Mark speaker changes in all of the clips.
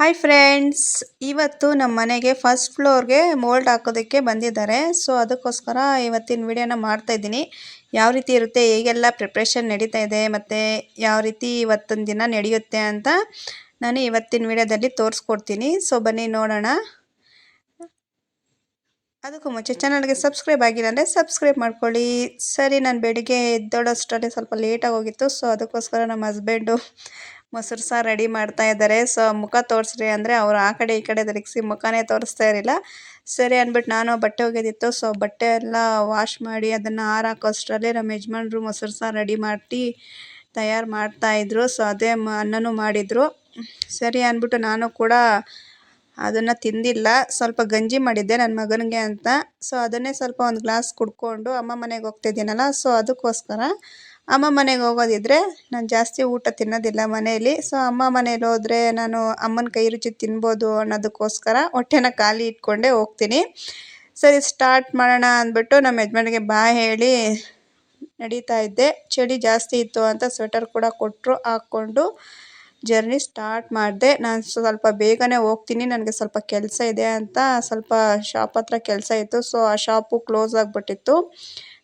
Speaker 1: Hi friends ಇವತ್ತು ನಮ್ಮ ಮನೆಗೆ ಫಸ್ಟ್ ಫ್ಲೋರ್ಗೆ ಮೋಲ್ಡ್ ಹಾಕೋದಕ್ಕೆ ಬಂದಿದ್ದಾರೆ. ಸೊ ಅದಕ್ಕೋಸ್ಕರ ಇವತ್ತಿನ ವಿಡಿಯೋನ ಮಾಡ್ತಾ ಇದ್ದೀನಿ. ಯಾವ ರೀತಿ ಇರುತ್ತೆ, ಹೇಗೆಲ್ಲ ಪ್ರಿಪ್ರೇಷನ್ ನಡೀತಾ ಇದೆ, ಮತ್ತು ಯಾವ ರೀತಿ ಇವತ್ತೊಂದು ದಿನ ನಡೆಯುತ್ತೆ ಅಂತ ನಾನು ಇವತ್ತಿನ ವಿಡಿಯೋದಲ್ಲಿ ತೋರಿಸ್ಕೊಡ್ತೀನಿ. ಸೊ ಬನ್ನಿ ನೋಡೋಣ. ಅದಕ್ಕೂ ಮುಂಚೆ ಚಾನಲ್ಗೆ ಸಬ್ಸ್ಕ್ರೈಬ್ ಆಗಿಲ್ಲ ಅಂದರೆ ಸಬ್ಸ್ಕ್ರೈಬ್ ಮಾಡ್ಕೊಳ್ಳಿ. ಸರಿ, ನಾನು ಬೆಳಿಗ್ಗೆ ಎದ್ದೋಡೋಷ್ಟರಲ್ಲಿ ಸ್ವಲ್ಪ ಲೇಟಾಗಿ ಹೋಗಿತ್ತು ಸೊ ಅದಕ್ಕೋಸ್ಕರ ನಮ್ಮ ಹಸ್ಬೆಂಡು ಮೊಸರು ಸಾರು ರೆಡಿ ಮಾಡ್ತಾ ಇದ್ದಾರೆ. ಸೊ ಮುಖ ತೋರಿಸ್ರಿ ಅಂದರೆ ಅವರು ಆ ಕಡೆ ಈ ಕಡೆ ತಿರುಗಿಸಿ ಮುಖನೇ ತೋರಿಸ್ತಾ ಇರಲಿಲ್ಲ. ಸರಿ ಅಂದ್ಬಿಟ್ಟು ನಾನು ಬಟ್ಟೆ ಒಗೆದಿತ್ತು ಸೊ ಬಟ್ಟೆ ಎಲ್ಲ ವಾಶ್ ಮಾಡಿ ಅದನ್ನು ಅಷ್ಟರಲ್ಲಿ ನಮ್ಮ ಯಜಮಾನ್ರು ಮೊಸರು ಸಾರು ರೆಡಿ ಮಾಡಿ ತಯಾರು ಮಾಡ್ತಾಯಿದ್ರು ಸೊ ಅದೇ ಅನ್ನನೂ ಮಾಡಿದರು. ಸರಿ ಅಂದ್ಬಿಟ್ಟು ನಾನು ಕೂಡ ಅದನ್ನು ತಿಂದಿಲ್ಲ. ಸ್ವಲ್ಪ ಗಂಜಿ ಮಾಡಿದ್ದೆ ನನ್ನ ಮಗನಿಗೆ ಅಂತ. ಸೊ ಅದನ್ನೇ ಸ್ವಲ್ಪ ಒಂದು ಗ್ಲಾಸ್ ಕುಡ್ಕೊಂಡು ಅಮ್ಮ ಮನೆಗೆ ಹೋಗ್ತಿದ್ದೀನಲ್ಲ ಸೊ ಅದಕ್ಕೋಸ್ಕರ ಅಮ್ಮ ಮನೆಗೆ ಹೋಗೋದಿದ್ರೆ ನಾನು ಜಾಸ್ತಿ ಊಟ ತಿನ್ನೋದಿಲ್ಲ ಮನೆಯಲ್ಲಿ. ಸೊ ಅಮ್ಮ ಮನೇಲಿ ಹೋದರೆ ನಾನು ಅಮ್ಮನ ಕೈ ರುಚಿ ತಿನ್ಬೋದು ಅನ್ನೋದಕ್ಕೋಸ್ಕರ ಹೊಟ್ಟೆನ ಖಾಲಿ ಇಟ್ಕೊಂಡೇ ಹೋಗ್ತೀನಿ. ಸರಿ ಸ್ಟಾರ್ಟ್ ಮಾಡೋಣ ಅಂದ್ಬಿಟ್ಟು ನಮ್ಮ ಯಜಮಾನಿಗೆ ಬಾ ಹೇಳಿ ನಡೀತಾ ಇದ್ದೆ. ಚಳಿ ಜಾಸ್ತಿ ಇತ್ತು ಅಂತ ಸ್ವೆಟರ್ ಕೂಡ ಕೊಟ್ಟರು ಹಾಕ್ಕೊಂಡು ಜರ್ನಿ ಸ್ಟಾರ್ಟ್ ಮಾಡಿದೆ. ನಾನು ಸ್ವಲ್ಪ ಬೇಗನೆ ಹೋಗ್ತೀನಿ. ನನಗೆ ಸ್ವಲ್ಪ ಕೆಲಸ ಇದೆ ಅಂತ ಸ್ವಲ್ಪ ಶಾಪ್ ಹತ್ರ ಕೆಲಸ ಇತ್ತು. ಸೊ ಆ ಶಾಪು ಕ್ಲೋಸ್ ಆಗಿಬಿಟ್ಟಿತ್ತು.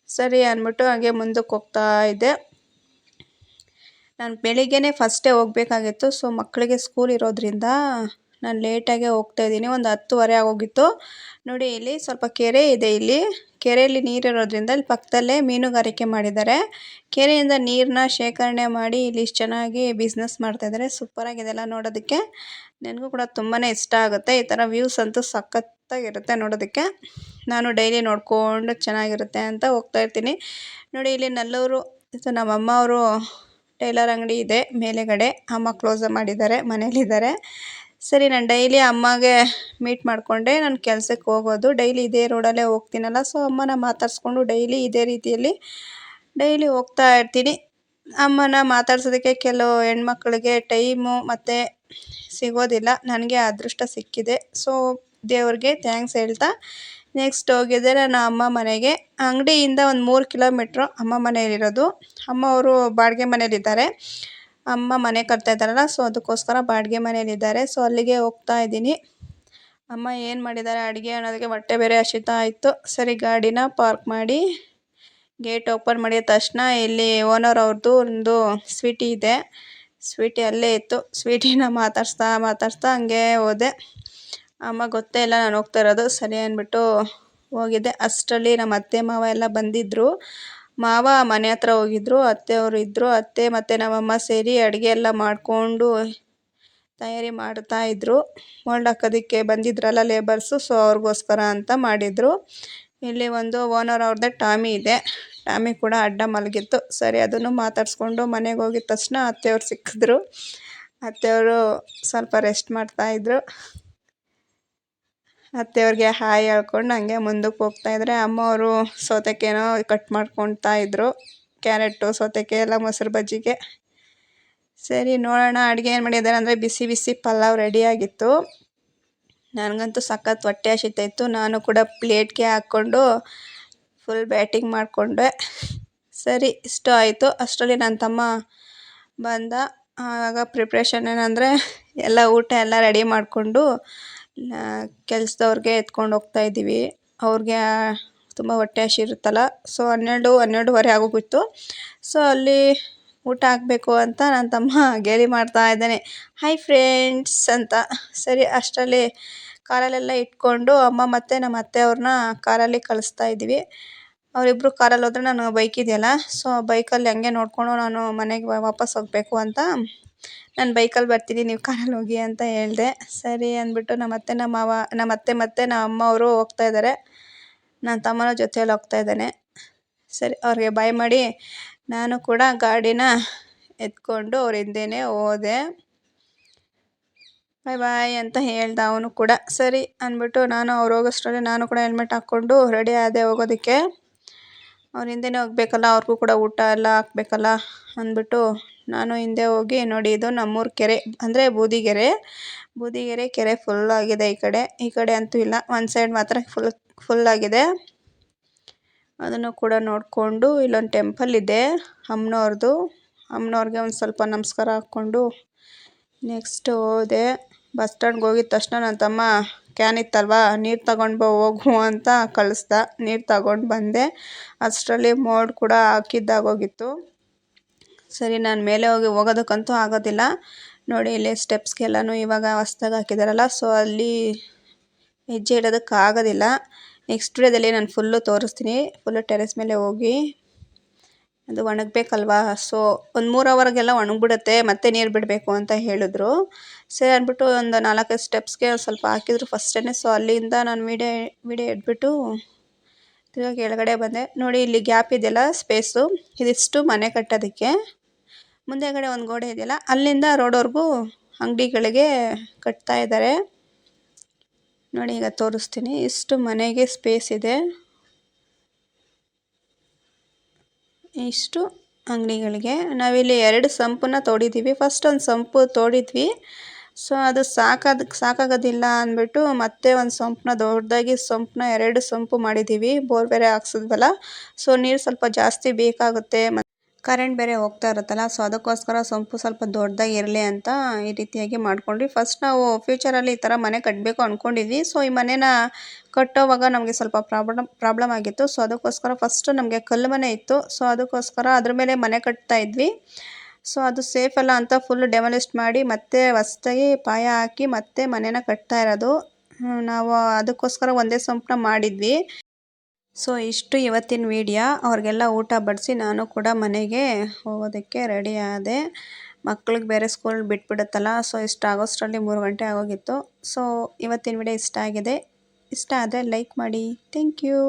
Speaker 1: ಸರಿ ಅಂದ್ಬಿಟ್ಟು ಹಾಗೆ ಮುಂದಕ್ಕೆ ಹೋಗ್ತಾ ಇದ್ದೆ. ನಾನು ಬೆಳಿಗ್ಗೆನೇ ಫಸ್ಟೇ ಹೋಗ್ಬೇಕಾಗಿತ್ತು. ಸೊ ಮಕ್ಕಳಿಗೆ ಸ್ಕೂಲ್ ಇರೋದ್ರಿಂದ ನಾನು ಲೇಟಾಗೆ ಹೋಗ್ತಾ ಇದ್ದೀನಿ. ಒಂದು ಹತ್ತುವರೆ ಆಗೋಗಿತ್ತು. ನೋಡಿ, ಇಲ್ಲಿ ಸ್ವಲ್ಪ ಕೆರೆ ಇದೆ ಇಲ್ಲಿ. ಕೆರೆಯಲ್ಲಿ ನೀರಿರೋದ್ರಿಂದ ಇಲ್ಲಿ ಪಕ್ಕದಲ್ಲೇ ಮೀನುಗಾರಿಕೆ ಮಾಡಿದ್ದಾರೆ. ಕೆರೆಯಿಂದ ನೀರನ್ನ ಶೇಖರಣೆ ಮಾಡಿ ಇಲ್ಲಿ ಇಷ್ಟು ಚೆನ್ನಾಗಿ ಬಿಸ್ನೆಸ್ ಮಾಡ್ತಾಯಿದ್ದಾರೆ ಸೂಪರಾಗಿದೆ ಎಲ್ಲ ನೋಡೋದಕ್ಕೆ. ನನಗೂ ಕೂಡ ತುಂಬಾ ಇಷ್ಟ ಆಗುತ್ತೆ. ಈ ಥರ ವ್ಯೂಸ್ ಅಂತೂ ಸಖತ್ತಾಗಿರುತ್ತೆ ನೋಡೋದಕ್ಕೆ. ನಾನು ಡೈಲಿ ನೋಡಿಕೊಂಡು ಚೆನ್ನಾಗಿರುತ್ತೆ ಅಂತ ಹೋಗ್ತಾ ಇರ್ತೀನಿ. ನೋಡಿ, ಇಲ್ಲಿ ನಲ್ಲೂರು, ಇದು ನಮ್ಮಮ್ಮ ಅವರು ಟೈಲರ್ ಅಂಗಡಿ ಇದೆ ಮೇಲೆಗಡೆ. ಅಮ್ಮ ಕ್ಲೋಸ್ ಮಾಡಿದ್ದಾರೆ, ಮನೇಲಿದ್ದಾರೆ. ಸರಿ, ನಾನು ಡೈಲಿ ಅಮ್ಮಗೆ ಮೀಟ್ ಮಾಡಿಕೊಂಡೆ. ನಾನು ಕೆಲಸಕ್ಕೆ ಹೋಗೋದು. ಡೈಲಿ ಇದೇ ರೋಡಲ್ಲೇ ಹೋಗ್ತೀನಲ್ಲ ಸೊ ಅಮ್ಮನ ಮಾತಾಡಿಸ್ಕೊಂಡು ಡೈಲಿ ಇದೇ ರೀತಿಯಲ್ಲಿ ಡೈಲಿ ಹೋಗ್ತಾ ಇರ್ತೀನಿ. ಅಮ್ಮನ ಮಾತಾಡ್ಸೋದಕ್ಕೆ ಕೆಲವು ಹೆಣ್ಮಕ್ಳಿಗೆ ಟೈಮು ಮತ್ತು ಸಿಗೋದಿಲ್ಲ. ನನಗೆ ಅದೃಷ್ಟ ಸಿಕ್ಕಿದೆ. ಸೊ ದೇವ್ರಿಗೆ ಥ್ಯಾಂಕ್ಸ್ ಹೇಳ್ತಾ ನೆಕ್ಸ್ಟ್ ಹೋಗಿದ್ದೆ ನಾನು ಅಮ್ಮ ಮನೆಗೆ. ಅಂಗಡಿಯಿಂದ ಒಂದು ಮೂರು ಕಿಲೋಮೀಟ್ರು ಅಮ್ಮ ಮನೆಯಲ್ಲಿರೋದು. ಅಮ್ಮ ಅವರು ಬಾಡಿಗೆ ಮನೇಲಿದ್ದಾರೆ ಅಮ್ಮ ಮನೆ ಕಟ್ತಾ ಇದ್ದಾರಲ್ಲ ಸೊ ಅದಕ್ಕೋಸ್ಕರ ಬಾಡಿಗೆ ಮನೇಲಿದ್ದಾರೆ ಸೊ ಅಲ್ಲಿಗೆ ಹೋಗ್ತಾ ಇದ್ದೀನಿ. ಅಮ್ಮ ಏನು ಮಾಡಿದ್ದಾರೆ, ಅಡುಗೆ ಅನ್ನೋದಕ್ಕೆ ಹೊಟ್ಟೆ ಬೇರೆ ಹಸಿತಾ ಆಯಿತು ಸರಿ, ಗಾಡಿನ ಪಾರ್ಕ್ ಮಾಡಿ ಗೇಟ್ ಓಪನ್ ಮಾಡಿದ ತಕ್ಷಣ ಇಲ್ಲಿ ಓನರ್ ಅವ್ರದ್ದು ಒಂದು ಸ್ವೀಟಿ ಇದೆ. ಸ್ವೀಟಿ ಅಲ್ಲೇ ಇತ್ತು. ಸ್ವೀಟಿನ ಮಾತಾಡ್ಸ್ತಾ ಮಾತಾಡ್ಸ್ತಾ ಹಂಗೆ ಹೋದೆ. ಅಮ್ಮ ಗೊತ್ತೇ ಇಲ್ಲ ನಾನು ಹೋಗ್ತಾ ಇರೋದು. ಸರಿ ಅಂದ್ಬಿಟ್ಟು ಹೋಗಿದ್ದೆ. ಅಷ್ಟರಲ್ಲಿ ನಮ್ಮ ಅತ್ತೆ ಮಾವ ಎಲ್ಲ ಬಂದಿದ್ದರು ಮಾವ ಮನೆ ಹತ್ರ ಹೋಗಿದ್ರು, ಅತ್ತೆಯವರು ಇದ್ದರು ಅತ್ತೆ ಮತ್ತು ನಮ್ಮಮ್ಮ ಸೇರಿ ಅಡುಗೆ ಎಲ್ಲ ಮಾಡಿಕೊಂಡು ತಯಾರಿ ಮಾಡ್ತಾ ಇದ್ದರು ಮೊಲ್ಡ್ ಹಾಕೋದಕ್ಕೆ ಬಂದಿದ್ರಲ್ಲ ಲೇಬರ್ಸು ಸೊ ಅವ್ರಿಗೋಸ್ಕರ ಅಂತ ಮಾಡಿದರು. ಇಲ್ಲಿ ಒಂದು ಓನರ್ ಅವ್ರದ್ದೇ ಟಾಮಿ ಇದೆ. ಟಾಮಿ ಕೂಡ ಅಡ್ಡ ಮಲಗಿತ್ತು. ಸರಿ, ಅದನ್ನು ಮಾತಾಡಿಸ್ಕೊಂಡು ಮನೆಗೆ ಹೋಗಿದ ತಕ್ಷಣ ಅತ್ತೆಯವ್ರು ಸಿಕ್ಕಿದ್ರು. ಅತ್ತೆಯವರು ಸ್ವಲ್ಪ ರೆಸ್ಟ್ ಮಾಡ್ತಾಯಿದ್ರು ಅತ್ತೆಯವ್ರಿಗೆ ಹಾಯ್ ಹೇಳ್ಕೊಂಡು ಹಂಗೆ ಮುಂದಕ್ಕೆ ಹೋಗ್ತಾಯಿದ್ರೆ ಅಮ್ಮವರು ಸೌತೆಕಾಯಿನೋ ಕಟ್ ಮಾಡ್ಕೊಳ್ತಾ ಇದ್ದರು ಕ್ಯಾರೆಟು, ಸೌತೆಕಾಯಿ ಎಲ್ಲ ಮೊಸರು ಬಜ್ಜಿಗೆ. ಸರಿ, ನೋಡೋಣ ಅಡುಗೆ ಏನು ಮಾಡಿದ್ದಾರೆ ಅಂದರೆ ಬಿಸಿ ಬಿಸಿ ಪಲಾವ್ ರೆಡಿಯಾಗಿತ್ತು ನನಗಂತೂ ಸಖತ್ ಹೊಟ್ಟೆ ಹಸಿತಾಯಿತ್ತು ನಾನು ಕೂಡ ಪ್ಲೇಟ್ಗೆ ಹಾಕ್ಕೊಂಡು ಫುಲ್ ಬ್ಯಾಟಿಂಗ್ ಮಾಡಿಕೊಂಡೆ. ಸರಿ, ಇಷ್ಟು ಆಯಿತು. ಅಷ್ಟರಲ್ಲಿ ನನ್ನ ತಮ್ಮ ಬಂದ. ಆಗ ಪ್ರಿಪ್ರೇಷನ್ ಏನಂದರೆ ಎಲ್ಲ ಊಟ ಎಲ್ಲ ರೆಡಿ ಮಾಡಿಕೊಂಡು ಕೆಲ್ಸದವ್ರಿಗೆ ಎತ್ಕೊಂಡು ಹೋಗ್ತಾ ಇದ್ದೀವಿ. ಅವ್ರಿಗೆ ತುಂಬ ಹೊಟ್ಟೆ ಹಸಿರುತ್ತಲ್ಲ ಸೊ ಹನ್ನೆರಡು, ಹನ್ನೆರಡುವರೆ ಆಗೋಗಿತ್ತು ಸೊ ಅಲ್ಲಿ ಊಟ ಹಾಕಬೇಕು ಅಂತ ನನ್ನ ತಮ್ಮ ಗೇಲಿ ಮಾಡ್ತಾ ಇದ್ದಾನೆ. ಹಾಯ್ ಫ್ರೆಂಡ್ಸ್ ಅಂತ. ಸರಿ, ಅಷ್ಟರಲ್ಲಿ ಕಾರಲ್ಲೆಲ್ಲ ಇಟ್ಕೊಂಡು ಅಮ್ಮ ಮತ್ತು ನಮ್ಮ ಅತ್ತೆಯವ್ರನ್ನ ಕಾರಲ್ಲಿ ಕಳಿಸ್ತಾ ಇದ್ದೀವಿ. ಅವರಿಬ್ಬರು ಕಾರಲ್ಲಿ ಹೋದ್ರೆ ನಾನು ಬೈಕ್ ಇದೆಯಲ್ಲ, ಸೊ ಬೈಕಲ್ಲಿ ಹಂಗೆ ನೋಡಿಕೊಂಡು ನಾನು ಮನೆಗೆ ವಾಪಸ್ ಹೋಗಬೇಕು ಅಂತ ನಾನು ಬೈಕಲ್ಲಿ ಬರ್ತೀನಿ, ನೀವು ಕಾರಲ್ಲಿ ಹೋಗಿ ಅಂತ ಹೇಳಿದೆ. ಸರಿ ಅಂದ್ಬಿಟ್ಟು ನಮ್ಮ ಅತ್ತೆ ನಮ್ಮ ಮಾವ ನಮ್ಮ ಅತ್ತೆ ಮತ್ತು ನಮ್ಮ ಅಮ್ಮ ಅವರು ಹೋಗ್ತಾ ಇದ್ದಾರೆ ನನ್ನ ತಮ್ಮನ ಜೊತೆಯಲ್ಲಿ ಹೋಗ್ತಾ ಇದ್ದಾನೆ. ಸರಿ, ಅವ್ರಿಗೆ ಬಾಯ್ ಮಾಡಿ. ನಾನು ಕೂಡ ಗಾಡಿನ ಎತ್ಕೊಂಡು ಅವ್ರ ಹಿಂದೆನೇ ಹೋದೆ. ಬಾಯ್ ಬಾಯ್ ಅಂತ ಹೇಳ್ದೆ ಅವನು ಕೂಡ. ಸರಿ ಅಂದ್ಬಿಟ್ಟು ನಾನು ಅವ್ರು ಹೋಗೋಷ್ಟರಲ್ಲಿ ನಾನು ಕೂಡ ಹೆಲ್ಮೆಟ್ ಹಾಕ್ಕೊಂಡು ರೆಡಿ ಆದೆ ಹೋಗೋದಕ್ಕೆ. ಅವ್ರ ಹಿಂದೆನೇ ಹೋಗ್ಬೇಕಲ್ಲ, ಅವ್ರಿಗೂ ಕೂಡ ಊಟ ಎಲ್ಲ ಹಾಕ್ಬೇಕಲ್ಲ ಅಂದ್ಬಿಟ್ಟು ನಾನು ಹಿಂದೆ ಹೋಗಿ ನೋಡಿ ಇದು ನಮ್ಮೂರ ಕೆರೆ, ಅಂದರೆ ಬೂದಿಗೆರೆ. ಬೂದಿಗೆರೆ ಕೆರೆ ಫುಲ್ ಆಗಿದೆ ಈ ಕಡೆ. ಈ ಕಡೆ ಅಂತೂ ಇಲ್ಲ, ಒಂದು ಸೈಡ್ ಮಾತ್ರ ಫುಲ್ ಫುಲ್ ಆಗಿದೆ. ಅದನ್ನು ಕೂಡ ನೋಡಿಕೊಂಡು ಇಲ್ಲೊಂದು ಟೆಂಪಲ್ ಇದೆ ಅಮ್ಮನವ್ರದ್ದು ಅಮ್ಮನವ್ರಿಗೆ ಒಂದು ಸ್ವಲ್ಪ ನಮಸ್ಕಾರ ಹಾಕ್ಕೊಂಡು ನೆಕ್ಸ್ಟ್ ಹೋದೆ. ಬಸ್ ಸ್ಟ್ಯಾಂಡ್ಗೆ ಹೋಗಿದ ತಕ್ಷಣ ನನ್ನ ತಮ್ಮ ಕ್ಯಾನ್ ಇತ್ತಲ್ವಾ? ನೀರು ತಗೊಂಡು ಬೋ, ಹೋಗು ಅಂತ ಕಳಿಸ್ದ. ನೀರು ತಗೊಂಡು ಬಂದೆ. ಅಷ್ಟರಲ್ಲಿ ಮೋಡ್ ಕೂಡ ಹಾಕಿದ್ದಾಗೋಗಿತ್ತು ಸರಿ, ನಾನು ಮೇಲೆ ಹೋಗಿ ಹೋಗೋದಕ್ಕಂತೂ ಆಗೋದಿಲ್ಲ. ನೋಡಿ, ಇಲ್ಲಿ ಸ್ಟೆಪ್ಸ್ಗೆಲ್ಲನೂ ಇವಾಗ ಹೊಸ್ದಾಗಿ ಹಾಕಿದಾರಲ್ಲ, ಸೊ ಅಲ್ಲಿ ಹೆಜ್ಜೆ ಇಡೋದಕ್ಕೆ ಆಗೋದಿಲ್ಲ. ನೆಕ್ಸ್ಟ್ ವಿಡಿಯೋದಲ್ಲಿ ನಾನು ಫುಲ್ಲು ತೋರಿಸ್ತೀನಿ. ಫುಲ್ಲು ಟೆರೆಸ್ ಮೇಲೆ ಹೋಗಿ ಅದು ಒಣಗಬೇಕಲ್ವಾ? ಸೊ, ಒಂದು ಮೂರು ಅವರ್ಗೆಲ್ಲ ಒಣಗಿಬಿಡುತ್ತೆ, ಮತ್ತೆ ನೀರು ಬಿಡಬೇಕು ಅಂತ ಹೇಳಿದ್ರು. ಸರಿ ಅಂದ್ಬಿಟ್ಟು ಒಂದು ನಾಲ್ಕೈದು ಸ್ಟೆಪ್ಸ್ಗೆ ಸ್ವಲ್ಪ ಹಾಕಿದ್ರು ಫಸ್ಟೇ ಸೊ, ಅಲ್ಲಿಂದ ನಾನು ವೀಡಿಯೋ ವೀಡಿಯೋ ಇಟ್ಬಿಟ್ಟು ತಿರ್ಗಾ ಕೆಳಗಡೆ ಬಂದೆ. ನೋಡಿ, ಇಲ್ಲಿ ಗ್ಯಾಪ್ ಇದೆಯಲ್ಲ, ಸ್ಪೇಸು. ಇದಿಷ್ಟು ಮನೆ ಕಟ್ಟೋದಕ್ಕೆ. ಮುಂದೆಗಡೆ ಒಂದು ಗೋಡೆ ಇದೆಯಲ್ಲ, ಅಲ್ಲಿಂದ ರೋಡ್ವರೆಗೂ ಅಂಗಡಿಗಳಿಗೆ ಕಟ್ತಾ ಇದ್ದಾರೆ. ನೋಡಿ, ಈಗ ತೋರಿಸ್ತೀನಿ. ಇಷ್ಟು ಮನೆಗೆ ಸ್ಪೇಸ್ ಇದೆ. ಇಷ್ಟು ಅಂಗಡಿಗಳಿಗೆ. ನಾವಿಲ್ಲಿ ಎರಡು ಸಂಪನ್ನ ತೋಡಿದ್ದೀವಿ. ಫಸ್ಟ್ ಒಂದು ಸಂಪು ತೋಡಿದ್ವಿ. ಸೊ, ಅದು ಸಾಕಾದ, ಸಾಕಾಗೋದಿಲ್ಲ ಅಂದ್ಬಿಟ್ಟು ಮತ್ತೆ ಒಂದು ಸಂಪನ್ನ ದೊಡ್ಡದಾಗಿ ಸಂಪನ್ನ ಎರಡು ಸಂಪು ಮಾಡಿದ್ದೀವಿ. ಬೋರ್ ಬೇರೆ ಹಾಕ್ಸಿದ್ವಲ್ಲ. ಸೊ, ನೀರು ಸ್ವಲ್ಪ ಜಾಸ್ತಿ ಬೇಕಾಗುತ್ತೆ. ಕರೆಂಟ್ ಬೇರೆ ಹೋಗ್ತಾ ಇರುತ್ತಲ್ಲ ಸೊ ಅದಕ್ಕೋಸ್ಕರ ಸೊಂಪು ಸ್ವಲ್ಪ ದೊಡ್ಡದಾಗಿ ಇರಲಿ ಅಂತ ಈ ರೀತಿಯಾಗಿ ಮಾಡ್ಕೊಂಡ್ವಿ. ಫಸ್ಟ್ ನಾವು ಫ್ಯೂಚರಲ್ಲಿ ಈ ಥರ ಮನೆ ಕಟ್ಟಬೇಕು ಅಂದ್ಕೊಂಡಿದ್ವಿ ಸೊ ಈ ಮನೇನ ಕಟ್ಟೋವಾಗ ನಮಗೆ ಸ್ವಲ್ಪ ಪ್ರಾಬ್ಲಮ್ ಪ್ರಾಬ್ಲಮ್ ಆಗಿತ್ತು. ಸೊ ಅದಕ್ಕೋಸ್ಕರ ಫಸ್ಟ್ ನಮಗೆ ಕಲ್ಲು ಮನೆ ಇತ್ತು. ಸೊ ಅದಕ್ಕೋಸ್ಕರ ಅದ್ರ ಮೇಲೆ ಮನೆ ಕಟ್ತಾ ಇದ್ವಿ. ಸೊ ಅದು ಸೇಫ್ ಅಲ್ಲ ಅಂತ ಫುಲ್ ಡೆಮಲಿಸ್ಟ್ ಮಾಡಿ ಮತ್ತೆ ಹೊಸ್ದಾಗಿ ಪಾಯ ಹಾಕಿ ಮತ್ತೆ ಮನೇನ ಕಟ್ತಾ ಇರೋದು. ನಾವು ಅದಕ್ಕೋಸ್ಕರ ಒಂದೇ ಸೊಂಪನ್ನ ಮಾಡಿದ್ವಿ. ಸೊ ಇಷ್ಟು ಇವತ್ತಿನ ವಿಡಿಯೋ. ಅವ್ರಿಗೆಲ್ಲ ಊಟ ಬಡಿಸಿ ನಾನು ಕೂಡ ಮನೆಗೆ ಹೋಗೋದಕ್ಕೆ ರೆಡಿ ಆದೆ. ಮಕ್ಳಿಗೆ ಬೇರೆ ಸ್ಕೂಲ್ ಬಿಟ್ಬಿಡುತ್ತಲ್ಲ ಸೊ ಇಷ್ಟ ಆಗೋಷ್ಟರಲ್ಲಿ ಮೂರು ಗಂಟೆ ಆಗೋಗಿತ್ತು. ಸೊ ಇವತ್ತಿನ ವಿಡಿಯೋ ಇಷ್ಟ ಆಗಿದೆ. ಇಷ್ಟ ಆದರೆ ಲೈಕ್ ಮಾಡಿ. Thank you